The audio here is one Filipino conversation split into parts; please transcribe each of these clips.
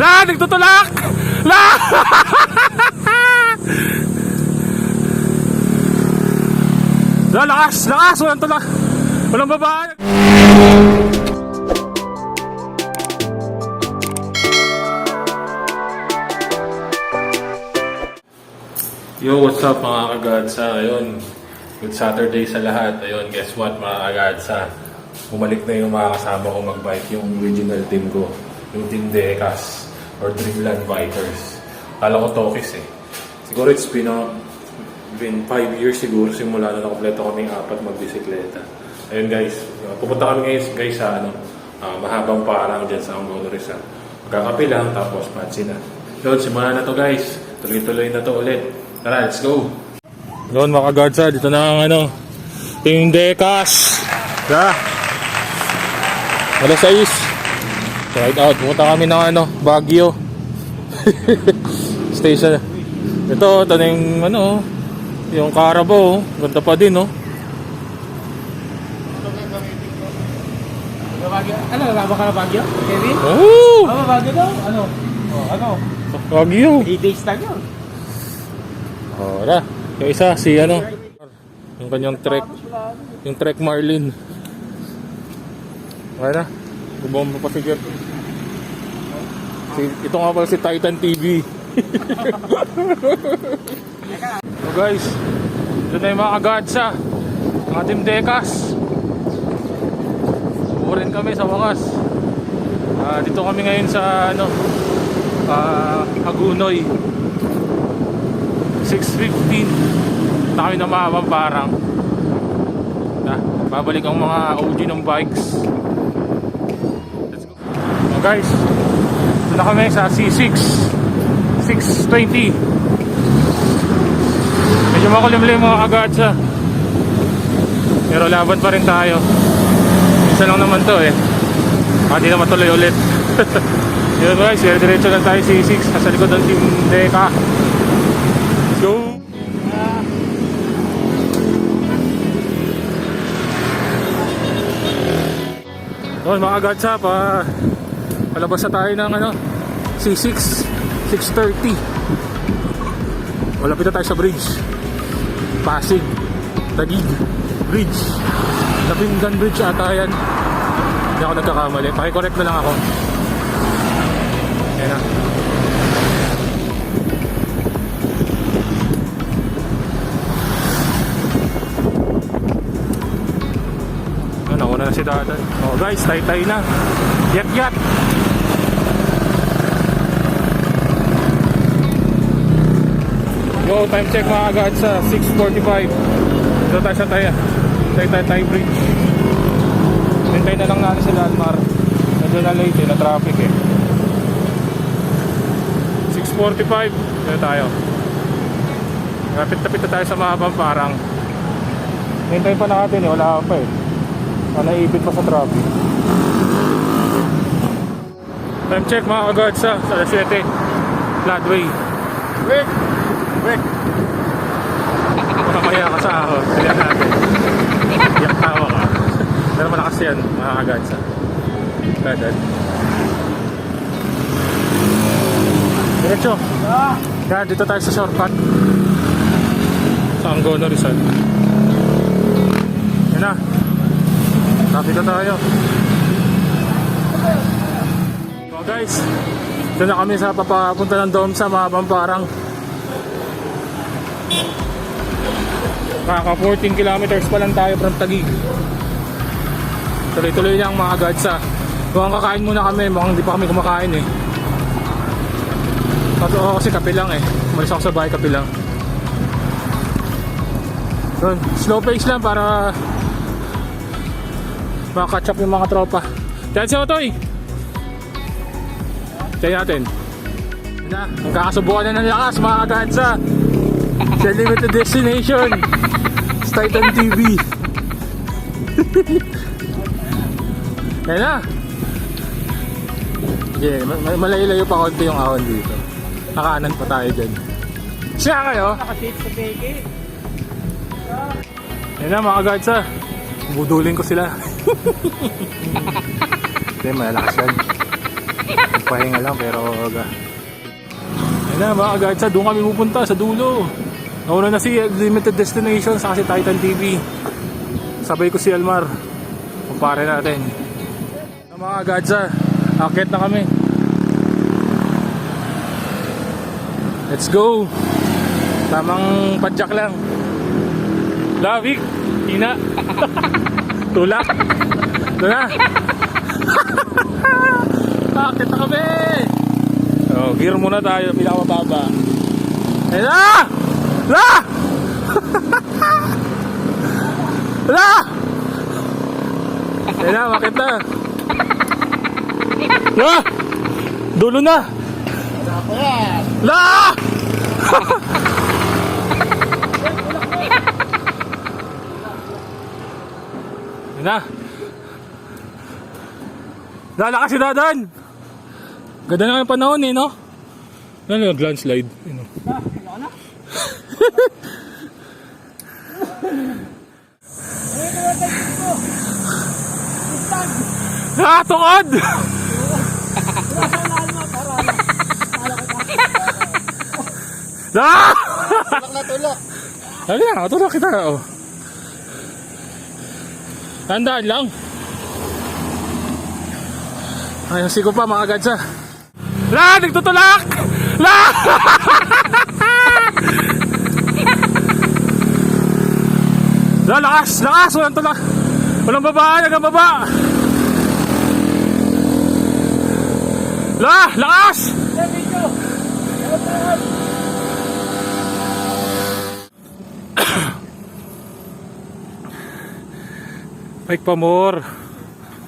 La! Nagtutulak! La! La, lakas! Lakas! Walang tulak! Walang babae! Yo, what's up mga kagadsa? Ayun, good Saturday sa lahat. Ayun, guess what mga kagadsa? Bumalik na yung mga kasama ko mag-bike, yung original team ko. Yung Team Decas or Dreamland Bikers. Kala ko Tokis eh. Siguro it's been, uh, been five years siguro simula na nakompleto kaming apat magbisikleta. Ayun guys, uh, pupunta kami ngayon guys sa ano, uh, mahabang parang dyan sa Angono Rizal. Magkakape lang tapos patsi na. Yun, simulan na to guys. Tuloy-tuloy na to ulit. Tara, let's go! Yun mga kagardsa, dito na ang ano, Team Decas. Yeah. Alas 6. Right out, pumunta kami ng ano, Baguio. Station. Ito, ito na yung ano, yung Carabao. Ganda pa din, no? Babagyo. Ano, laba ka na Bagyo? Kevin? Oh! Ah, Bagyo daw? Ano? Oh, ano? Baguio! 8 days lang yun. Ora. Yung isa, si ano, yung kanyang trek, yung trek Marlin. Okay na. Bumomba pa si Jeff. Si, ito nga pala si Titan TV. so guys, ito na yung mga kagadsa. Mga Team Decas. Urin kami sa wakas. Ah, dito kami ngayon sa ano, ah, Hagunoy. 6.15 na kami na mahabang parang na, babalik ang mga OG ng bikes guys. Ito na kami sa C6 620 medyo makulimlim mga kagatsa. Pero laban pa rin tayo. Isa lang naman to eh. Hindi na matuloy ulit. Yun guys diretso lang tayo C6 nasa likod ng team Deca Let's go! Doon mga gatsa pa palabas na tayo ng ano C6 630 Malapit na tayo sa bridge. Pasig Tagig Bridge. Napingan Bridge ata yan. Hindi ako nagkakamali. Pakicorrect na lang ako. Yan na. Ano, nauna na si Dada. Oh guys, tay-tay na. Yat-yat. Yo, time check mga agad sa 6.45. Dito tayo sa Taya. Tay-tay Tay Bridge. Hintay na lang natin sila Almar. Medyo na late eh, na traffic eh. 6.45. Dito tayo. Kapit-tapit na tayo sa mahabang parang. Hintay pa natin eh, wala pa eh. Ah, naipit pa sa traffic. Time check mga kagad sa alas 7. Floodway. Wait! Wait! Mamaya ka sa ahon. Tignan natin. Yak tawa ka. Pero malakas yan mga kagad sa. Kagad. Diretso. Yan, dito tayo sa shortcut. Sa Angono Rizal. Yan na. Traffic na tayo. So guys, ito na kami sa papapunta ng Dome sa mahabang Kaka 14 kilometers pa lang tayo from Taguig. Tuloy-tuloy lang mga gadsa. Mukhang kakain muna kami, mukhang hindi pa kami kumakain eh. Kasi ako kasi kape lang eh. Umalis ako sa bahay, kape lang. Yun, slow pace lang para makakatch up yung mga tropa. Diyan si Otoy! Tayo natin. Na, ang kakasubukan na ng lakas mga kagansa. Sa limited destination. Titan TV. Yan na. Yeah, ma- ma- malayo-layo pa konti yung ahon dito. Nakanan pa tayo dyan. Siya kayo? Nakatit sa peke. Yan na mga guards ha. Budulin ko sila. Hindi, malalakas yan. Pahinga lang pero. Ayun na mga kagadsa, doon kami pupunta sa dulo. Nauna na si Limited Destination sa si Titan TV. Sabay ko si Almar. Kumpare natin. Na mga kagadsa, akit na kami. Let's go! Tamang padjak lang. Lavik! Ina! Tulak! Ito na! Akit na kami! Oh, gear muna tayo, pinakamababa. Ayun na! La! La! Ayun na, makit na. La! Dulo na! La! Ayun na. Lalakas si Dadan! Ganda na yung panahon eh, no? Ano yung landslide? Ano? Ah, tukod! Ah! Tulak na tulak. Lagi na, tutulak kita. Oh. Tandaan lang. Ayun, siko pa mga gadsa. La! Nagtutulak! La! La, lakas! Lakas! Walang tulak! Walang baba! Walang baba! La! Lakas! Mike Pamor.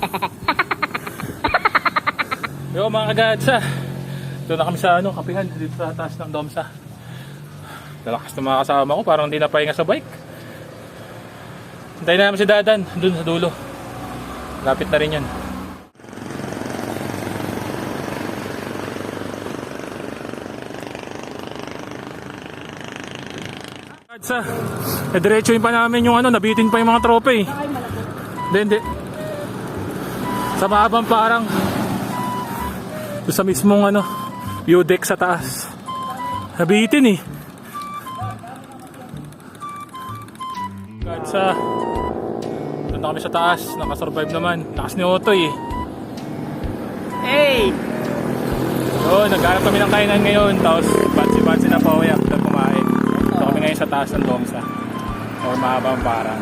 Yo mga kagadsa. Doon na kami sa ano, kapihan dito sa taas ng Domsa. Lalakas ng mga kasama ko, parang hindi na pahinga sa bike. Hintayin namin si Dadan, doon sa dulo. Lapit na rin yan. Kagadsa, eh, diretsuin pa namin yung ano, nabitin pa yung mga tropa eh. Hindi, hindi. Sa mahabang parang sa mismong ano, view deck sa taas. Nabitin eh. God sa doon na kami sa taas, nakasurvive naman. Lakas ni Otoy eh. Hey! Oo, naghanap kami ng kainan ngayon. Tapos, bansi-bansi na. Ito kami ngayon sa taas ng Domsa. Or mahabang parang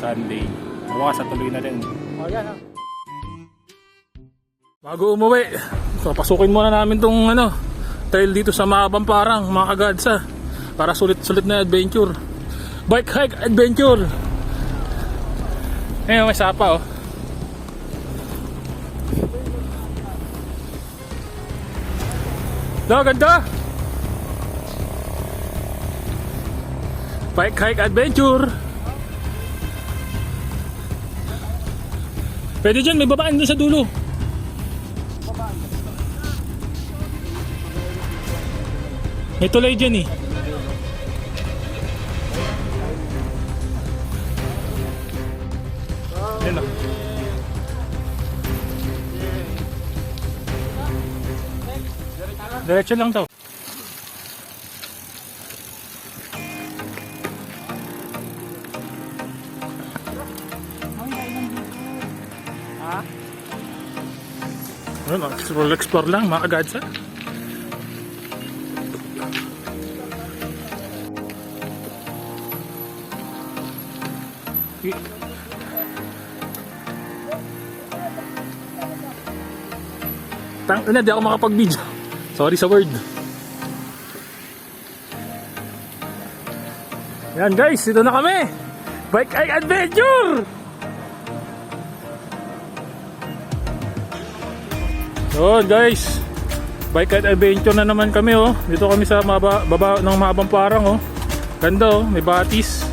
Sunday. Bukas sa tuloy na rin. O yan ha. Bago umuwi, so pasukin muna namin tong ano, trail dito sa Mahabang Parang, mga kagadsa. Para sulit-sulit na adventure. Bike hike adventure. Ayun, may sapa oh. No, ganda! Bike hike adventure. Pwede dyan, may babaan doon sa dulo. May tulay dyan eh. Diretso lang to. Ano, explore, explore lang mga kagadsa. Tang, na, di ako makapag-video. Sorry sa word. Yan guys, ito na kami. Bike Eye Adventure! Yun guys. Bike Eye Adventure na naman kami oh. Dito kami sa maba, baba ng mabang parang oh. Ganda oh, may batis.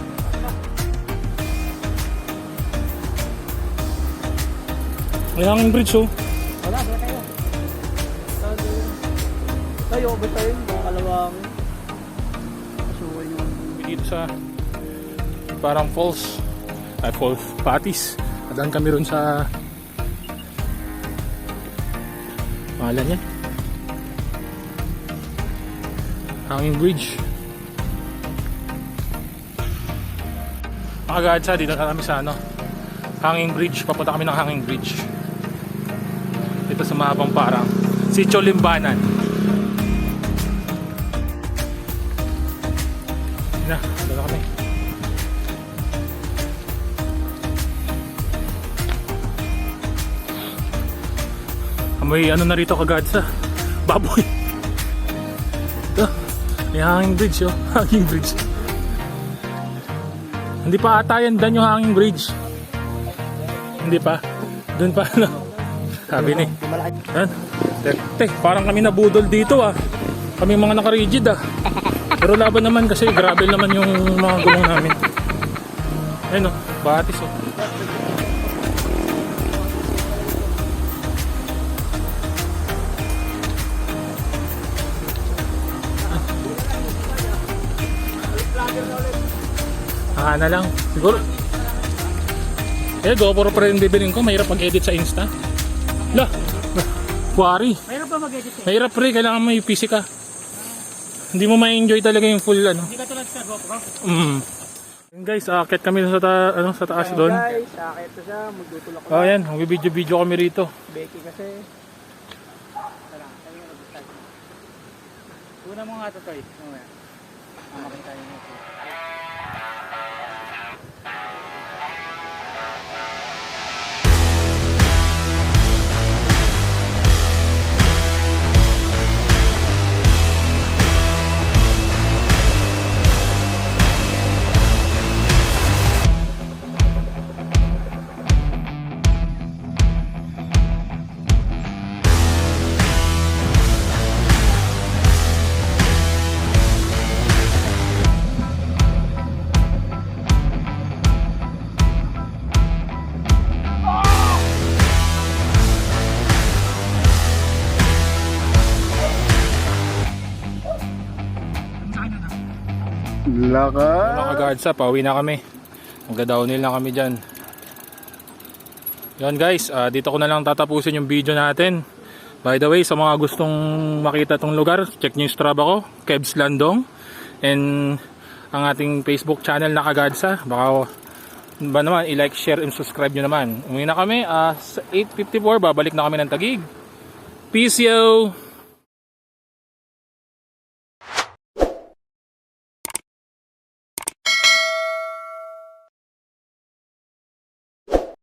May hanging bridge oh. Wala, wala. Tayo, ba tayo? Mga kalawang. Kasuway yung... dito sa parang falls ay falls patis adaan kami ron sa Pangalan niya. Hanging Bridge. Mga gadsa, dito na kami sa ano. Hanging Bridge. Papunta kami ng Hanging Bridge. Dito sa mahabang parang. Sitio Limbanan. Yun Na, dito na kami. Amoy ano na rito kagad sa baboy. Ito, may hanging bridge oh. Hanging bridge. Hindi pa ata yan dan yung hanging bridge. Hindi pa. Doon pa ano. Sabi ni. Yan. Te, parang kami nabudol dito ah. Kami mga naka-rigid ah. Pero laban naman kasi grabe naman yung mga gulong namin. Ayun oh, batis oh. Ah, na lang. Siguro. Eh, GoPro pa rin bibilin ko. Mahirap mag-edit sa Insta. Lah, Kuwari. Mayroon pa mag-edit eh. Mahirap pre, kailangan may PC ka. Hindi mo ma-enjoy talaga yung full ano. Hindi ka tulad sa GoPro. Mm. Yun guys, akit kami sa, ta ano, sa taas Ayan, doon. Guys, sakit na siya. Magtutulak ko Oh, yan. Mag-video-video kami rito. Becky kasi. Tara, tayo nga mag-start. Una mo nga ito, Toy. Mamaya. Ah, makita niyo ito. Laka. Mga kagardsa, pauwi na kami. Magda-downhill na kami dyan. Yan guys, ah, dito ko na lang tatapusin yung video natin. By the way, sa mga gustong makita tong lugar, check nyo yung Strava ko, Kebs Landong. And ang ating Facebook channel na Kagadsa. Baka ba naman, i-like, share, and subscribe nyo naman. Umuwi na kami, ah, sa 8.54, babalik na kami ng Tagig. Peace yo!